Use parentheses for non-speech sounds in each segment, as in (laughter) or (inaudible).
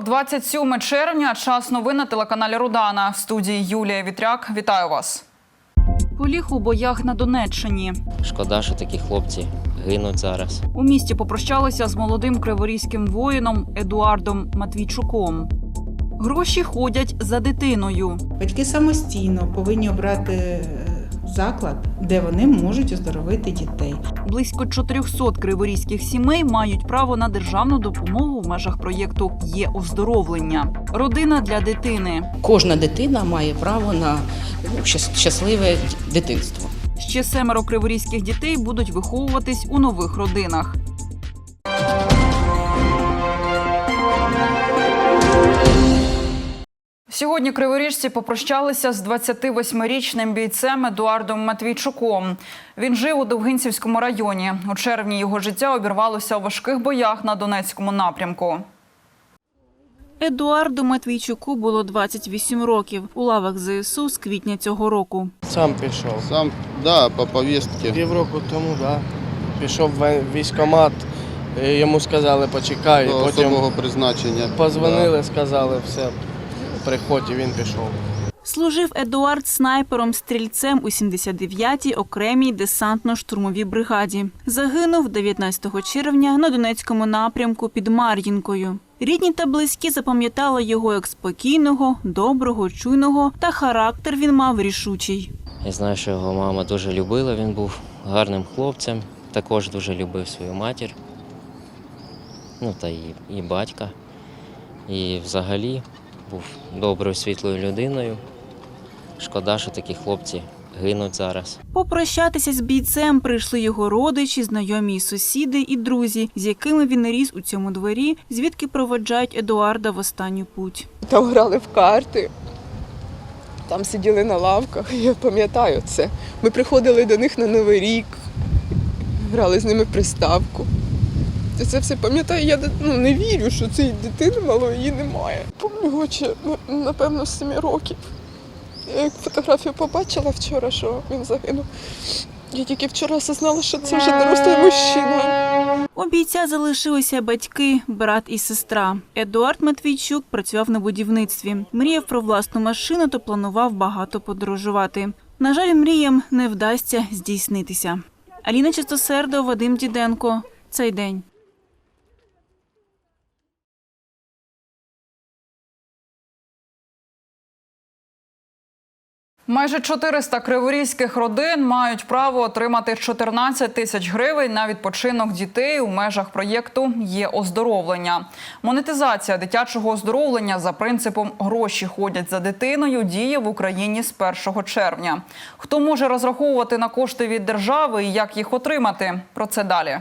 Вівторок, 27 червня. Час новин на телеканалі Рудана. В студії Юлія Вітряк. Вітаю вас. Поліг у боях на Донеччині. Шкода, що такі хлопці гинуть зараз. У місті попрощалися з молодим криворізьким воїном Едуардом Матвійчуком. Гроші ходять за дитиною. Батьки самостійно повинні обрати е, заклад, де вони можуть оздоровити дітей. Близько 400 криворізьких сімей мають право на державну допомогу в межах проєкту Є оздоровлення. Родина для дитини. Кожна дитина має право на щасливе дитинство. Ще семеро криворізьких дітей будуть виховуватись у нових родинах. Сьогодні криворіжці попрощалися з 28-річним бійцем Едуардом Матвійчуком. Він жив у Довгинцівському районі. У червні його життя обірвалося у важких боях на Донецькому напрямку. Едуарду Матвійчуку було 28 років. У лавах ЗСУ з квітня цього року. Сам пішов. Сам, да, по повістці. Півроку тому, да. Пішов в військкомат, е, йому сказали почекай, До потім особого призначення. позвонили, сказали, все, приходь, і він пішов. Служив Едуард снайпером стрільцем у 79-й окремій десантно-штурмовій бригаді. Загинув 19 червня на Донецькому напрямку під Мар'їнкою. Рідні та близькі запам'ятали його як спокійного, доброго, чуйного та характер він мав рішучий. Я знаю, що його мама дуже любила, він був гарним хлопцем, також дуже любив свою матір, ну та і, і батька. І взагалі був доброю світлою людиною. Шкода, що такі хлопці гинуть зараз. Попрощатися з бійцем прийшли його родичі, знайомі і сусіди і друзі, з якими він ріс у цьому дворі, звідки проведжають Едуарда в останню путь. Там грали в карти, там сиділи на лавках, (laughs) я пам'ятаю це. Ми приходили до них на Новий рік, грали з ними приставку. Я це все пам'ятаю, я ну, не вірю, що цієї дитини малої її немає. Помню ще, ну, напевно, з 7 років. Я як фотографію побачила вчора, що він загинув. Я тільки вчора осознала, що це вже дорослий мужчина. У бійця залишилися батьки, брат і сестра. Едуард Матвійчук працював на будівництві. Мріяв про власну машину та планував багато подорожувати. На жаль, мріям не вдасться здійснитися. Аліна Чистосердо, Вадим Діденко. Цей день. Майже 400 криворізьких родин мають право отримати 14 тисяч гривень на відпочинок дітей у межах проєкту є оздоровлення. Монетизація дитячого оздоровлення за принципом гроші ходять за дитиною діє в Україні з 1 червня. Хто може розраховувати на кошти від держави і як їх отримати? Про це далі.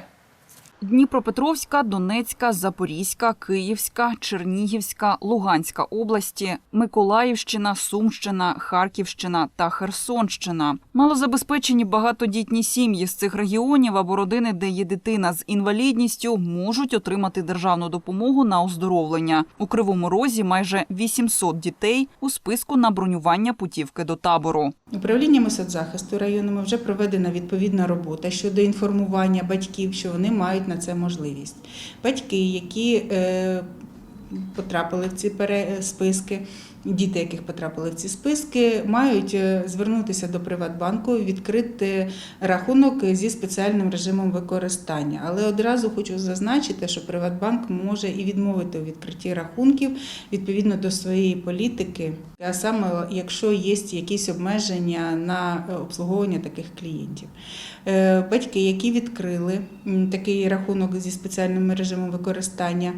Дніпропетровська, Донецька, Запорізька, Київська, Чернігівська, Луганська області, Миколаївщина, Сумщина, Харківщина та Херсонщина. Малозабезпечені багатодітні сім'ї з цих регіонів або родини, де є дитина з інвалідністю, можуть отримати державну допомогу на оздоровлення. У Кривому Розі майже 800 дітей у списку на бронювання путівки до табору. Управліннями соцзахисту районами вже проведена відповідна робота щодо інформування батьків, що вони мають на це можливість. Батьки, які е, потрапили в ці списки, діти, яких потрапили в ці списки, мають е, звернутися до Приватбанку, відкрити рахунок зі спеціальним режимом використання. Але одразу хочу зазначити, що Приватбанк може і відмовити у відкритті рахунків відповідно до своєї політики, а саме якщо є якісь обмеження на обслуговування таких клієнтів. Е, Батьки, які відкрили такий рахунок зі спеціальним режимом використання,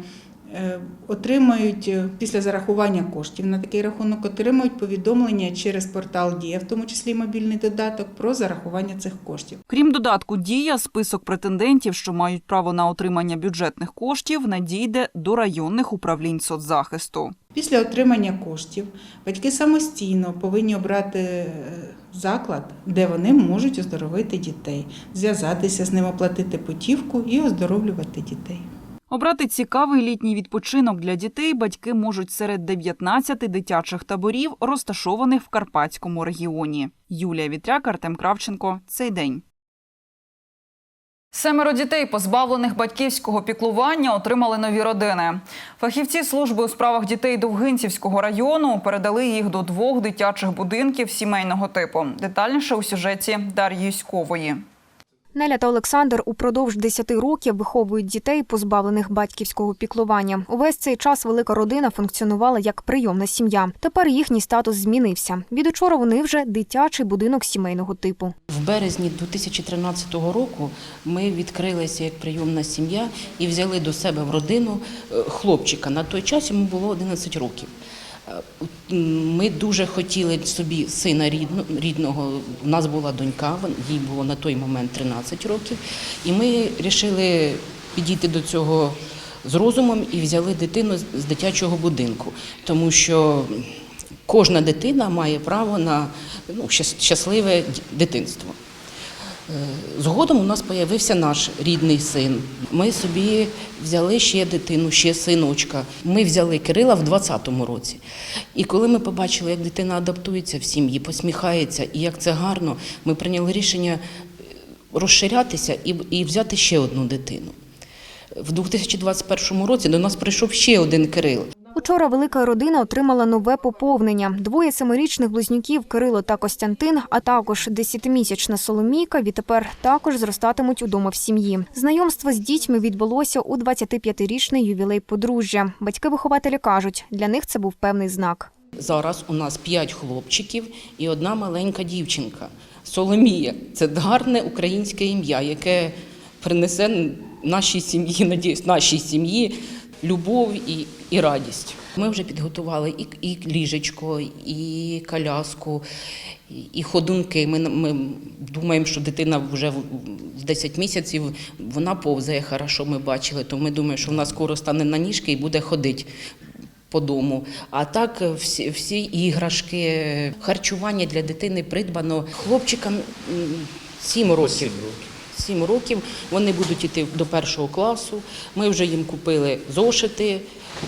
отримають е, після зарахування коштів на такий рахунок, отримують повідомлення через портал Дія, в тому числі мобільний додаток, про зарахування цих коштів. Крім додатку Дія, список претендентів, що мають право на отримання бюджетних коштів, надійде до районних управлінь соцзахисту. Після отримання коштів батьки самостійно повинні обрати е, заклад, де вони можуть оздоровити дітей, зв'язатися з ним, оплатити путівку і оздоровлювати дітей. Обрати цікавий літній відпочинок для дітей батьки можуть серед 19 дитячих таборів, розташованих в Карпатському регіоні. Юлія Вітряк, Артем Кравченко. Цей день. Семеро дітей, позбавлених батьківського піклування, отримали нові родини. Фахівці служби у справах дітей Довгинцівського району передали їх до двох дитячих будинків сімейного типу. Детальніше у сюжеті Дар'ї Юськової. Неля та Олександр упродовж 10 років виховують дітей, позбавлених батьківського піклування. Увесь цей час велика родина функціонувала як прийомна сім'я. Тепер їхній статус змінився. Від учора вони вже дитячий будинок сімейного типу. В березні 2013 року ми відкрилися як прийомна сім'я і взяли до себе в родину е, хлопчика. На той час йому було 11 років. Е, Ми дуже хотіли собі сина рідно- рідного. У нас була донька, їй було на той момент 13 років. І ми вирішили підійти до цього з розумом і взяли дитину з дитячого будинку, тому що кожна дитина має право на ну, щасливе дитинство. Згодом у нас з'явився наш рідний син. Ми собі взяли ще дитину, ще синочка. Ми взяли Кирила в 20-му році. І коли ми побачили, як дитина адаптується в сім'ї, посміхається і як це гарно, ми прийняли рішення розширятися і, і взяти ще одну дитину. В 2021 році до нас прийшов ще один Кирил. Учора велика родина отримала нове поповнення. Двоє семирічних близнюків Кирило та Костянтин, а також десятимісячна Соломійка відтепер також зростатимуть удома в сім'ї. Знайомство з дітьми відбулося у 25-річний ювілей подружжя. Батьки-вихователі кажуть, для них це був певний знак. Зараз у нас п'ять хлопчиків і одна маленька дівчинка. Соломія це гарне українське ім'я, яке принесе нашій сім'ї, надіюсь, нашій сім'ї любов і, і радість. Ми вже підготували і, і ліжечко, і коляску, і, ходунки. Ми, ми думаємо, що дитина вже в в 10 місяців вона повзає хорошо, ми бачили. То ми думаємо, що вона скоро стане на ніжки і буде ходити по дому. А так всі, всі іграшки, харчування для дитини придбано хлопчикам 7 років. Сім років вони будуть йти до першого класу. Ми вже їм купили зошити,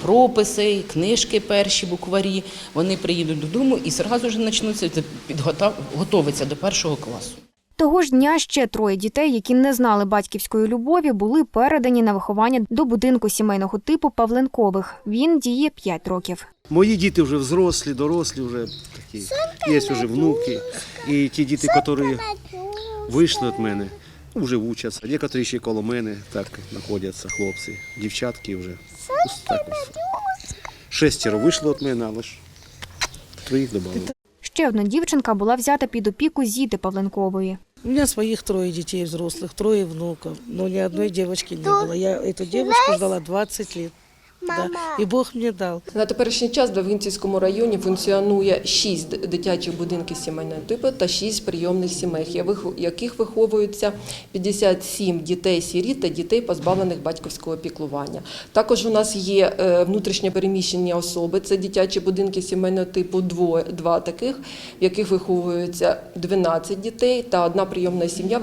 прописи, книжки перші, букварі. Вони приїдуть додому і одразу ж почнуться готуватися до першого класу. Того ж дня ще троє дітей, які не знали батьківської любові, були передані на виховання до будинку сімейного типу Павленкових. Він діє 5 років. Мої діти вже взрослі, дорослі, вже такі. Є вже внуки. І ті діти, які вийшли від мене, ну, вже вчаться. Некоторі ще коло мене так знаходяться, хлопці, дівчатки вже. Ось так ось. Шестеро вийшло від мене, але ж твоїх додали. Ще одна дівчинка була взята під опіку Зіти Павленкової. У меня своих трое детей взрослых, трое внуков, но ни одной девочки не было. Я эту девочку ждала 20 лет. Да. И Бог мне дал. На теперішній час в Довгинцівському районі функціонує 6 д- дитячих будинків сімейного типу та 6 прийомних сімей, яких виховуються 57 дітей-сіріт та дітей, позбавлених батьківського піклування. Також у нас є е, внутрішньо переміщені особи, це дитячі будинки сімейного типу, двоє, два таких, в яких виховуються 12 дітей та одна прийомна сім'я, в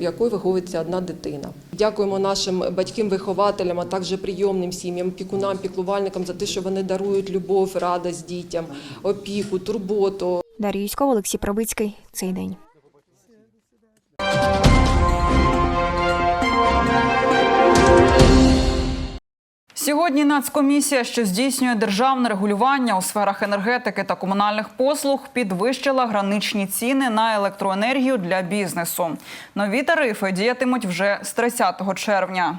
якої виховується одна дитина. Дякуємо нашим батькам-вихователям, а також прийомним сім'ям, пікунам, піклувальникам за те, що вони дарують любов, радість дітям, опіку, турботу. Дар'я Юськова, Олексій Правицький. Цей день. Сьогодні Нацкомісія, що здійснює державне регулювання у сферах енергетики та комунальних послуг, підвищила граничні ціни на електроенергію для бізнесу. Нові тарифи діятимуть вже з 30 червня.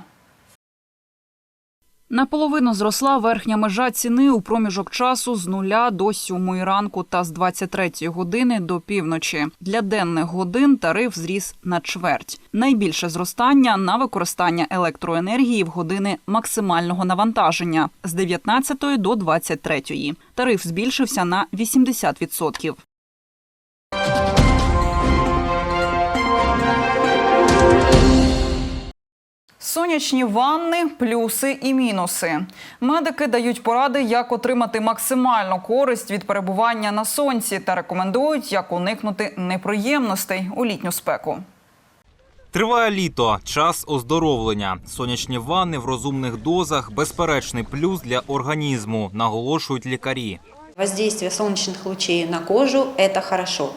Наполовину зросла верхня межа ціни у проміжок часу з 0 до 7 ранку та з 23 години до півночі. Для денних годин тариф зріс на чверть. Найбільше зростання на використання електроенергії в години максимального навантаження з 19 до 23. Тариф збільшився на 80%. Сонячні ванни, плюси і мінуси. Медики дають поради, як отримати максимальну користь від перебування на сонці та рекомендують, як уникнути неприємностей у літню спеку. Триває літо, час оздоровлення. Сонячні ванни в розумних дозах безперечний плюс для організму, наголошують лікарі. Воздействие солнечных лучей на кожу – это хорошо.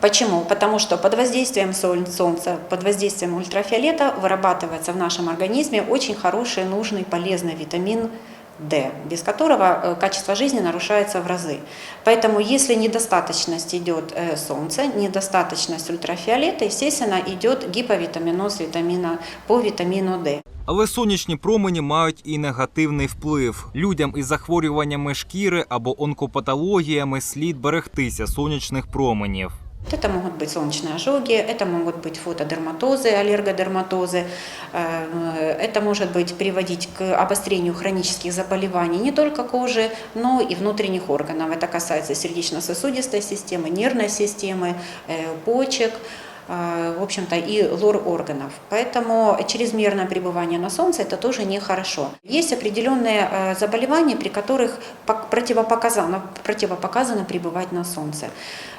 Почему? Потому что под воздействием соль- солнца, под воздействием ультрафиолета вырабатывается в нашем организме очень хороший, нужный, полезный витамин D, без которого э, качество жизни нарушается в разы. Поэтому если недостаточность идет э, солнца, недостаточность ультрафиолета, естественно, идет гиповитаминоз витамина по витамину D. Але сонячні промені мають і негативний вплив. Людям із захворюваннями шкіри або онкопатологіями слід берегтися сонячних променів. Это могут быть солнечные ожоги, это могут быть фотодерматозы, аллергодерматозы, э, это может быть приводить к обострению хронических заболеваний не только кожи, но и внутренних органов. Это касается сердечно-сосудистой системы, нервной системы, э, почек, в общем-то, и лор органов. Поэтому чрезмерное пребывание на солнце – это тоже нехорошо. Есть определенные э, заболевания, при которых пок- противопоказано, противопоказано пребывать на солнце.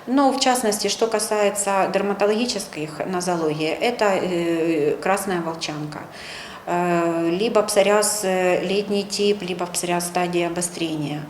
Но в частности, что касается дерматологических нозологий, это э, красная волчанка, э, либо псориаз э, летний тип, либо псориаз стадии обострения.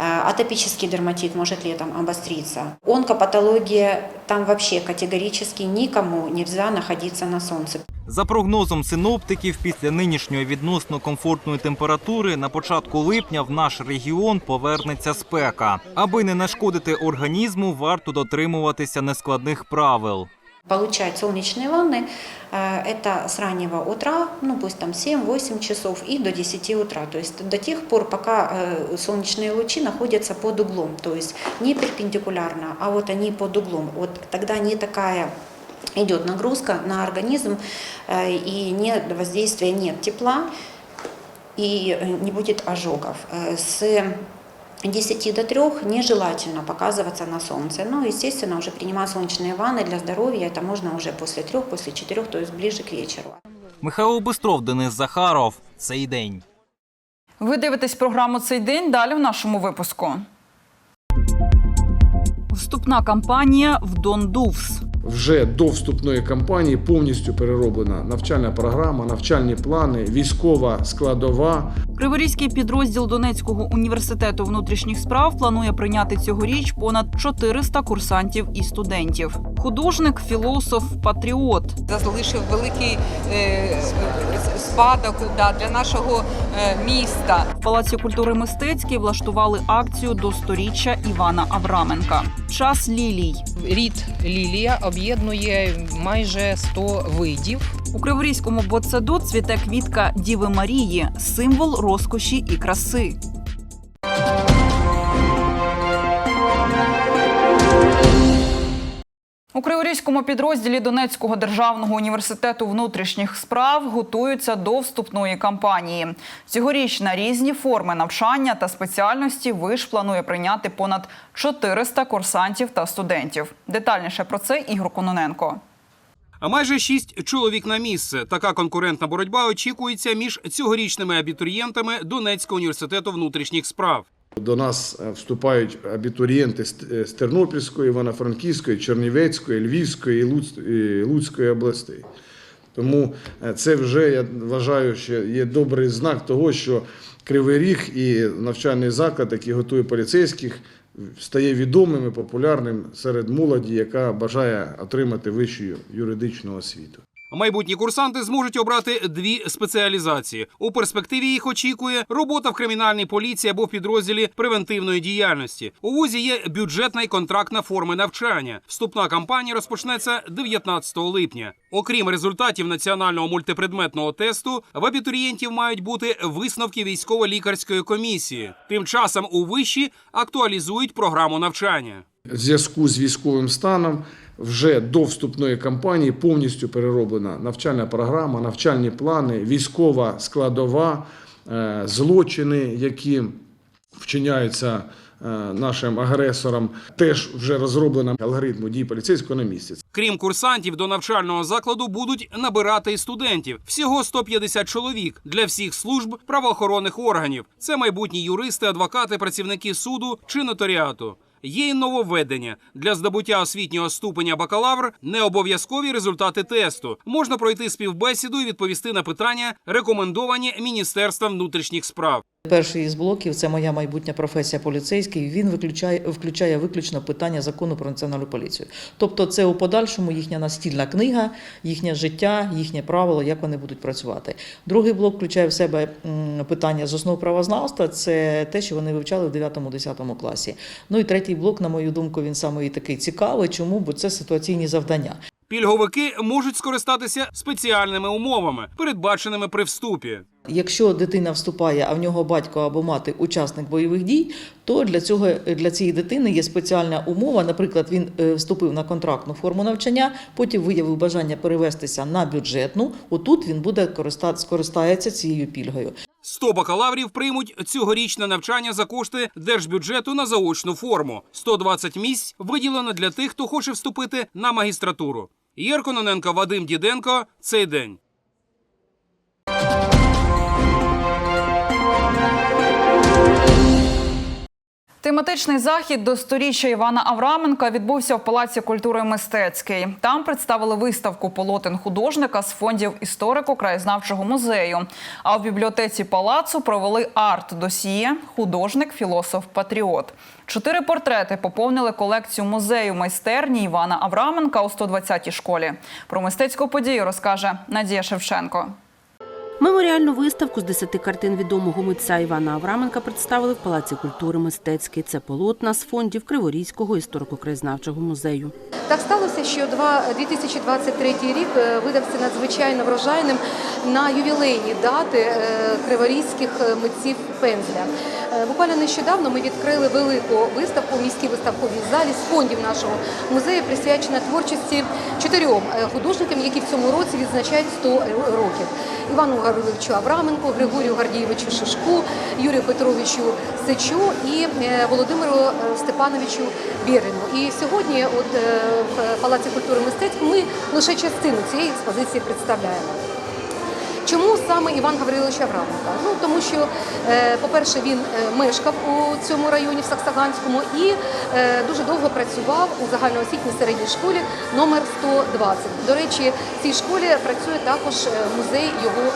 Э, Атопический дерматит может летом обостриться. Онкопатология, там вообще категорически никому нельзя находиться на солнце. За прогнозом синоптиків, після нинішньої відносно комфортної температури на початку липня в наш регіон повернеться спека. Аби не нашкодити організму, варто дотримуватися нескладних правил. Получать солнечные ванны э, это с раннего утра, ну пусть там 7-8 часов и до 10 утра. То есть до тех пор, пока э, солнечные лучи находятся под углом. То есть не перпендикулярно, а вот они под углом. Вот тогда не такая идет нагрузка на организм э, и нет воздействия, нет тепла и не будет ожогов. С 10 до 3 нежелательно показываться на солнце. Ну, естественно, уже принимать солнечные ванны для здоровья, это можно уже после 3, после 4, то есть ближе к вечеру. Михайло Бистров, Денис Захаров. Цей день. Ви дивитесь програму цей день. Далі в нашому випуску. Вступна кампанія в Дондувс. Вже до вступної кампанії повністю перероблена навчальна програма, навчальні плани, військова складова. Криворізький підрозділ Донецького університету внутрішніх справ планує прийняти цьогоріч понад 400 курсантів і студентів. Художник, філософ, патріот. залишив великий е, спадок да, для нашого е, міста. В Палаці культури мистецький влаштували акцію до сторіччя Івана Авраменка. Час лілій. Рід лілія об'єднує майже 100 видів. У Криворізькому ботсаду цвіте квітка Діви Марії, символ розкоші і краси. У Криворізькому підрозділі Донецького державного університету внутрішніх справ готуються до вступної кампанії. Цьогоріч на різні форми навчання та спеціальності виш планує прийняти понад 400 курсантів та студентів. Детальніше про це Ігор Кононенко. А майже шість чоловік на місце. Така конкурентна боротьба очікується між цьогорічними абітурієнтами Донецького університету внутрішніх справ. До нас е, вступають абітурієнти з е, Тернопільської, Івано-Франківської, Чернівецької, Львівської і Луцької областей. Тому е, це вже я вважаю, що є добрий знак того, що Кривий Ріг і навчальний заклад, який готує поліцейських, стає відомим і популярним серед молоді, яка бажає отримати вищу юридичну освіту. Майбутні курсанти зможуть обрати дві спеціалізації. У перспективі їх очікує робота в кримінальній поліції або в підрозділі превентивної діяльності. У вузі є бюджетна і контрактна форми навчання. Вступна кампанія розпочнеться 19 липня. Окрім результатів національного мультипредметного тесту, в абітурієнтів мають бути висновки військово-лікарської комісії. Тим часом у виші актуалізують програму навчання. В зв'язку з військовим станом вже до вступної кампанії повністю перероблена навчальна програма, навчальні плани, військова складова, е, злочини, які вчиняються е, нашим агресором, теж вже розроблено алгоритму дій поліцейського на місці. Крім курсантів, до навчального закладу будуть набирати студентів. Всього 150 чоловік для всіх служб правоохоронних органів. Це майбутні юристи, адвокати, працівники суду чи нотаріату. Є й нововведення для здобуття освітнього ступеня бакалавр не обов'язкові результати тесту. Можна пройти співбесіду і відповісти на питання, рекомендовані Міністерством внутрішніх справ. Перший із блоків це моя майбутня професія поліцейський. Він виключає, включає виключно питання закону про національну поліцію. Тобто, це у подальшому їхня настільна книга, їхнє життя, їхнє правило, як вони будуть працювати. Другий блок включає в себе питання з основ правознавства. Це те, що вони вивчали в 9-10 класі. Ну і третій блок, на мою думку, він саме такий цікавий. Чому? Бо це ситуаційні завдання. Пільговики можуть скористатися спеціальними умовами, передбаченими при вступі. Якщо дитина вступає, а в нього батько або мати учасник бойових дій, то для цього для цієї дитини є спеціальна умова. Наприклад, він е, вступив на контрактну форму навчання, потім виявив бажання перевестися на бюджетну. Отут він буде користа- скористається цією пільгою. 100 бакалаврів приймуть цьогорічне навчання за кошти держбюджету на заочну форму. 120 місць виділено для тих, хто хоче вступити на магістратуру. Єркононенко, Вадим Діденко. Цей день. Тематичний захід до сторіччя Івана Авраменка відбувся в Палаці культури мистецький. Там представили виставку полотен художника з фондів історико-краєзнавчого музею. А в бібліотеці палацу провели арт-досіє художник, філософ, патріот. Чотири портрети поповнили колекцію музею майстерні Івана Авраменка у 120-й школі. Про мистецьку подію розкаже Надія Шевченко. Меморіальну виставку з десяти картин відомого митця Івана Авраменка представили в Палаці культури мистецький. Це полотна з фондів Криворізького історико-краєзнавчого музею. Так сталося, що два- 2023 рік е, видався надзвичайно врожайним на ювілейні дати е, криворізьких митців пензля. Е, Буквально нещодавно ми відкрили велику виставку в міській виставковій залі з фондів нашого музею, присвячена творчості чотирьом е, художникам, які в цьому році відзначають 100 років. Івану Гавриловичу Авраменку, Григорію Гордієвичу Шишку, Юрію Петровичу Сичу і е, Володимиру Степановичу Бірину. І сьогодні, от в Палаці культури мистецтв, ми лише частину цієї експозиції представляємо. Чому саме Іван Гаврилович Авраменка? Ну тому що, е, по-перше, він е, мешкав у цьому районі в Саксаганському і е, дуже довго працював у загальноосвітній середній школі номер 120. До речі, в цій школі працює також музей його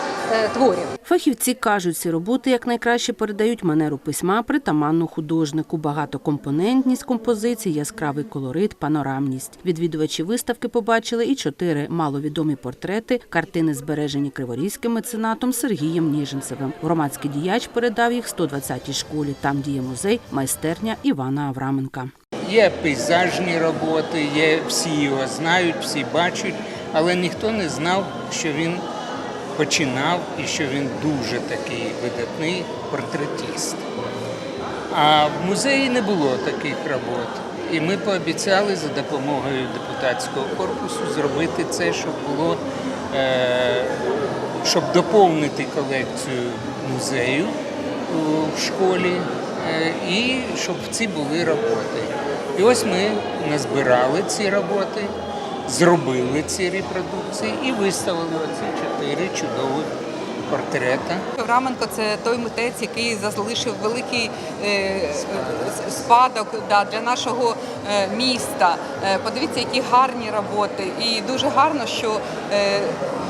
творів. Фахівці кажуть, ці роботи якнайкраще передають манеру письма притаманну художнику, багатокомпонентність композицій, яскравий колорит, панорамність. Відвідувачі виставки побачили і чотири маловідомі портрети, картини збережені криворізьким меценатом Сергієм Ніженцевим. Громадський діяч передав їх 120-й школі. Там діє музей, майстерня Івана Авраменка. Є пейзажні роботи, є всі його знають, всі бачать, але ніхто не знав, що він починав і що він дуже такий видатний портретіст. А в музеї не було таких робот. І ми пообіцяли за допомогою депутатського корпусу зробити це, щоб було, е, щоб доповнити колекцію музею в школі, е, і щоб ці були роботи. І ось ми назбирали ці роботи, зробили ці репродукції і виставили оці чотири чудових портрета. Авраменко це той митець, який залишив великий е, спадок для нашого е, міста. Е, подивіться, які гарні роботи. І дуже гарно, що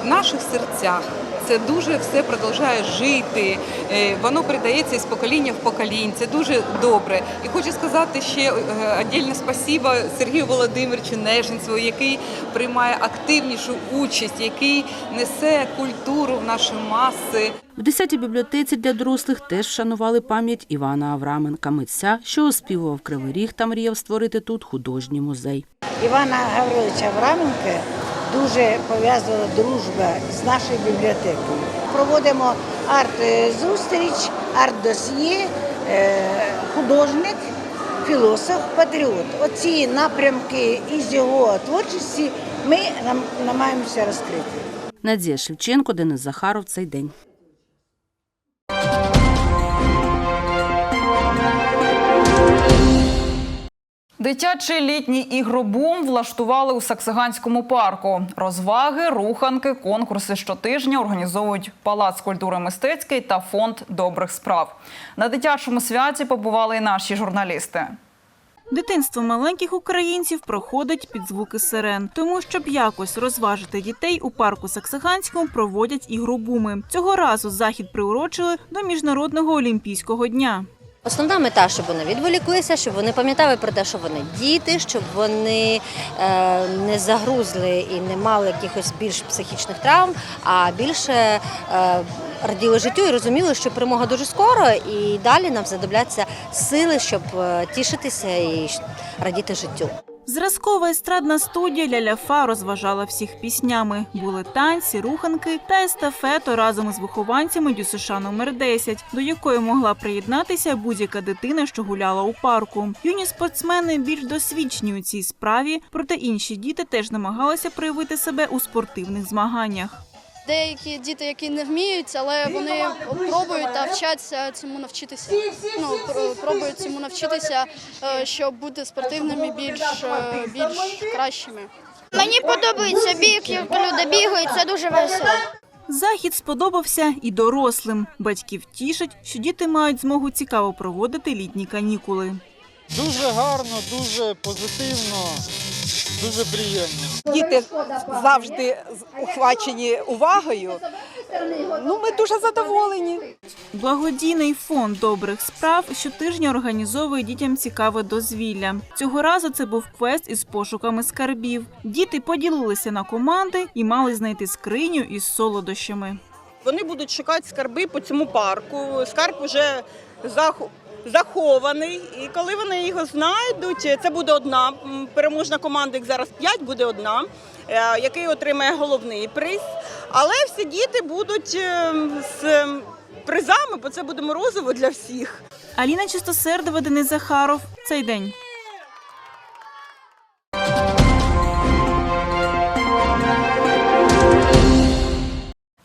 в наших серцях. Це дуже все продовжує жити, е, воно передається із покоління в поколінь. Це дуже добре. І хочу сказати ще е, віддільне спасіба Сергію Володимировичу Неженцеву, який приймає активнішу участь, який несе культуру в наші маси. В 10-й бібліотеці для дорослих теж вшанували пам'ять Івана Авраменка, митця, що оспівував Кривий Ріг та мріяв створити тут художній музей. Івана Гавриловича Авраменка дуже пов'язана дружба з нашою бібліотекою. Проводимо арт-зустріч, арт-досьє, е, художник, філософ, патріот. Оці напрямки із його творчості ми нам- намагаємося розкрити. Надія Шевченко, Денис Захаров. Цей день. Дитячий літній ігробум влаштували у Саксаганському парку. Розваги, руханки, конкурси щотижня організовують Палац культури мистецький та фонд добрих справ. На дитячому святі побували і наші журналісти. Дитинство маленьких українців проходить під звуки сирен. Тому, щоб якось розважити дітей, у парку Саксаганському проводять ігробуми. Цього разу захід приурочили до міжнародного олімпійського дня. Основна мета, щоб вони відволіклися, щоб вони пам'ятали про те, що вони діти, щоб вони е, не загрузли і не мали якихось більш психічних травм, а більше е, раділи життю і розуміли, що перемога дуже скоро, і далі нам знадобляться сили, щоб е, тішитися і радіти життю. Зразкова естрадна студія Ляляфа розважала всіх піснями. Були танці, руханки та естафету разом із вихованцями ДЮСШ номер 10 до якої могла приєднатися будь-яка дитина, що гуляла у парку. Юні спортсмени більш досвідчені у цій справі, проте інші діти теж намагалися проявити себе у спортивних змаганнях. Деякі діти, які не вміють, але вони пробують та вчаться цьому навчитися. Ну пробують цьому навчитися, е, щоб бути спортивними більш, е, більш кращими. Мені подобається біг, як люди бігають, це дуже весело. Захід сподобався і дорослим. Батьків тішить, що діти мають змогу цікаво проводити літні канікули. Дуже гарно, дуже позитивно, дуже приємно. Діти завжди ухвачені увагою. Ну, ми дуже задоволені. Благодійний фонд добрих справ щотижня організовує дітям цікаве дозвілля. Цього разу це був квест із пошуками скарбів. Діти поділилися на команди і мали знайти скриню із солодощами. Вони будуть шукати скарби по цьому парку. Скарб вже зах- захований. І коли вони його знайдуть, це буде одна переможна команда, їх зараз п'ять, буде одна, е, який отримає головний приз. Але всі діти будуть е, з призами, бо це буде морозиво для всіх. Аліна Чистосердова, Денис Захаров. Цей день.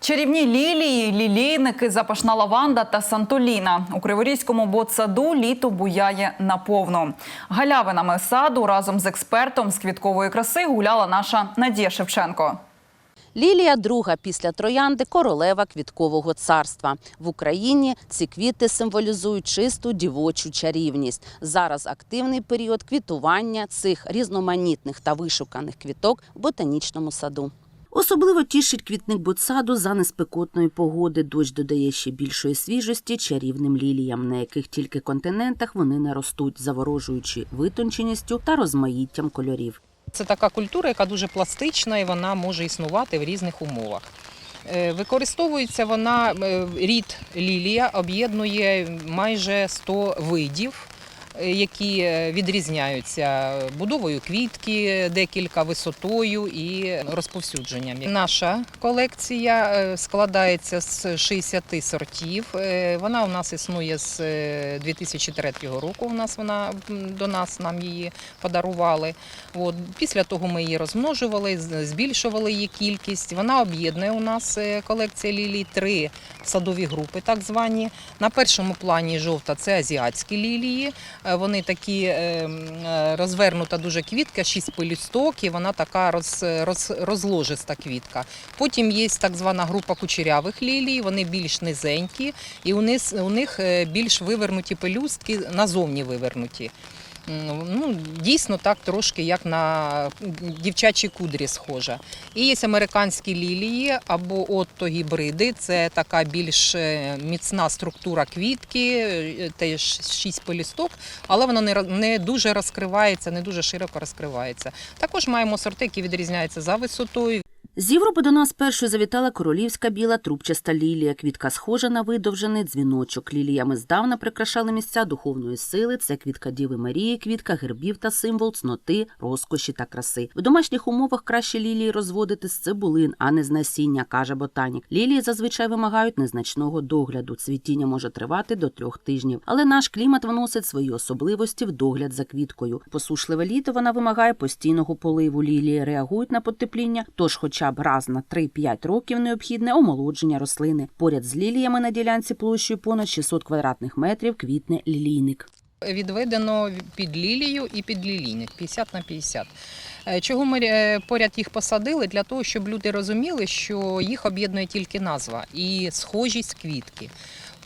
Чарівні лілії, лілійники, запашна лаванда та сантоліна. У Криворізькому ботсаду літо буяє наповну. Галявинами саду разом з експертом з квіткової краси гуляла наша Надія Шевченко. Лілія друга після троянди королева квіткового царства. В Україні ці квіти символізують чисту дівочу чарівність. Зараз активний період квітування цих різноманітних та вишуканих квіток в ботанічному саду. Особливо тішить квітник ботсаду за неспекотної погоди. Дощ додає ще більшої свіжості чарівним ліліям, на яких тільки континентах вони не ростуть, заворожуючи витонченістю та розмаїттям кольорів. Це така культура, яка дуже пластична і вона може існувати в різних умовах. Е, Використовується вона е, рід лілія, об'єднує майже 100 видів. Е, Які е, відрізняються будовою квітки, декілька висотою і розповсюдженням. Наша колекція е, складається з 60 сортів. Вона у нас існує з е, 2003 року. У нас вона до нас нам її подарували. От після того ми її розмножували, збільшували її кількість. Вона об'єднує у нас колекція лілій три садові групи, так звані. На першому плані жовта це азіатські лілії. Е, Вони такі е, е, розвернута дуже квітка, шість пилісток, і вона така роз, роз, розложиста квітка. Потім є так звана група кучерявих лілій, вони більш низенькі, і у них, більш вивернуті пелюстки, назовні вивернуті. Ну, дійсно так трошки як на дівчачі кудрі схожа. І є американські лілії або отто гібриди. Це така більш е, міцна структура квітки, е, теж шість полісток, але вона не дуже розкривається, не дуже широко розкривається. Також маємо сорти, які відрізняються за висотою. З Європи до нас першою завітала королівська біла трубчаста лілія. Квітка схожа на видовжений дзвіночок. Ліліями здавна прикрашали місця духовної сили. Це квітка Діви Марії, квітка гербів та символ цноти, розкоші та краси. В домашніх умовах краще лілії розводити з цибулин, а не з насіння, каже ботанік. Лілії зазвичай вимагають незначного догляду. Цвітіння може тривати до трьох тижнів. Але наш клімат вносить свої особливості в догляд за квіткою. Посушливе літо вона вимагає постійного поливу. Лілії реагують на потепління, тож, хоча б раз на 3-5 років необхідне омолодження рослини. Поряд з ліліями на ділянці площею понад 600 квадратних метрів квітне лілійник. Відведено під лілію і під лілійник 50 на 50. Е, Чого ми е, поряд їх посадили? Для того, щоб люди розуміли, що їх об'єднує тільки назва і схожість квітки.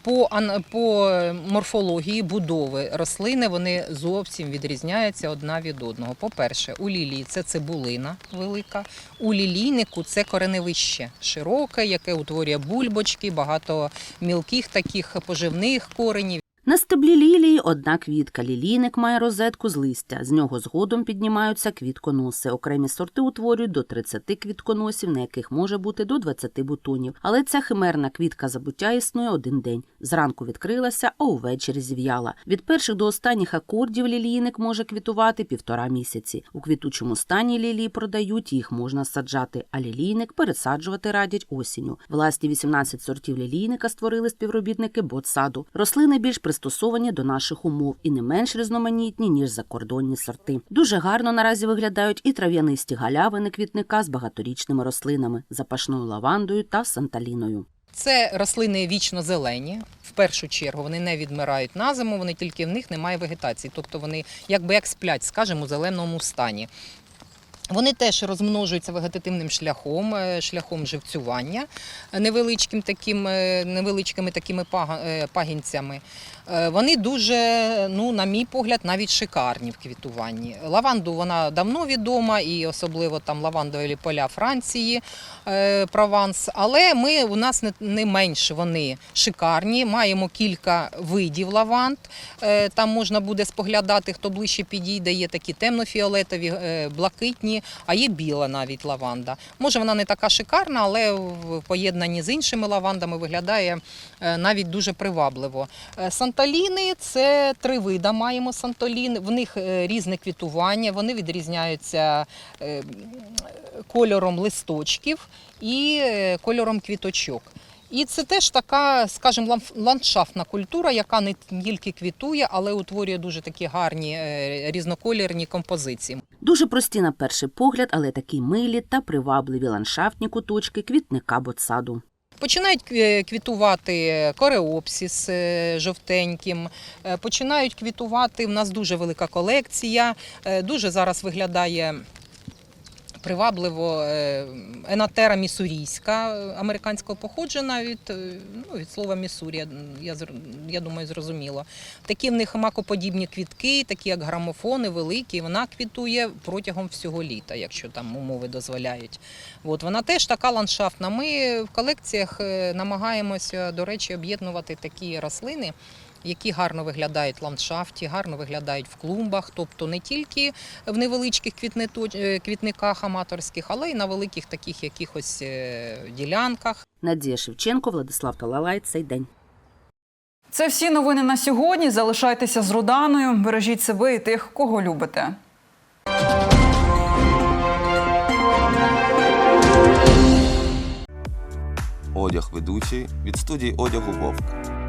По, по морфології будови рослини вони зовсім відрізняються одна від одного. По-перше, у лілії це цибулина велика, у лілійнику це кореневище широке, яке утворює бульбочки, багато мілких таких поживних коренів. На стеблі лілії одна квітка. Лілійник має розетку з листя. З нього згодом піднімаються квітконоси. Окремі сорти утворюють до 30 квітконосів, на яких може бути до 20 бутонів. Але ця химерна квітка забуття існує один день. Зранку відкрилася, а увечері зів'яла. Від перших до останніх акордів лілійник може квітувати півтора місяці. У квітучому стані лілії продають, їх можна саджати, а лілійник пересаджувати радять осінню. Власні 18 сортів лілійника створили співробітники ботсаду. Рослини більш пристосовані до наших умов і не менш різноманітні, ніж закордонні сорти. Дуже гарно наразі виглядають і трав'янисті галявини квітника з багаторічними рослинами, запашною лавандою та санталіною. Це рослини вічно зелені. В першу чергу вони не відмирають на зиму, вони тільки в них немає вегетації, тобто вони якби як сплять, скажімо, у зеленому стані. Вони теж розмножуються вегетативним шляхом, е, шляхом живцювання е, невеличким таким, е, невеличкими такими пагінцями. Вони дуже, ну, на мій погляд, навіть шикарні в квітуванні. Лаванду вона давно відома, і особливо там лавандові поля Франції, Прованс. Але ми у нас не, не менш вони шикарні. Маємо кілька видів лаванд. Там можна буде споглядати, хто ближче підійде. Є такі темно-фіолетові, блакитні, а є біла навіть лаванда. Може, вона не така шикарна, але в поєднанні з іншими лавандами виглядає е, навіть дуже привабливо. Е, Санталіни це три вида. Маємо сантоліни, В них е, різне квітування, вони відрізняються кольором листочків і кольором квіточок. І це теж така, скажімо, ландшафтна культура, яка не тільки квітує, але утворює дуже такі гарні е, різнокольорні композиції. Дуже прості на перший погляд, але такі милі та привабливі ландшафтні куточки квітника ботсаду. Починають кві- квітувати кореопсіс е, жовтеньким, е, починають квітувати. У нас дуже велика колекція, е, дуже зараз виглядає. Привабливо е, енатера місурійська е, американського походження від, е, ну, від слова місурія, я, я думаю, зрозуміло. Такі в них макоподібні квітки, такі як грамофони, великі. Вона квітує протягом всього літа, якщо там умови дозволяють. От вона теж така ландшафтна. Ми в колекціях намагаємося, до речі, об'єднувати такі рослини. Які гарно виглядають в ландшафті, гарно виглядають в клумбах, тобто не тільки в невеличких е, квітниках аматорських, але й на великих таких якихось е, ділянках. Надія Шевченко, Владислав Талалай. Цей день. Це всі новини на сьогодні. Залишайтеся з Руданою. Бережіть себе і тих, кого любите. Одяг ведучий від студії одягу Вовк.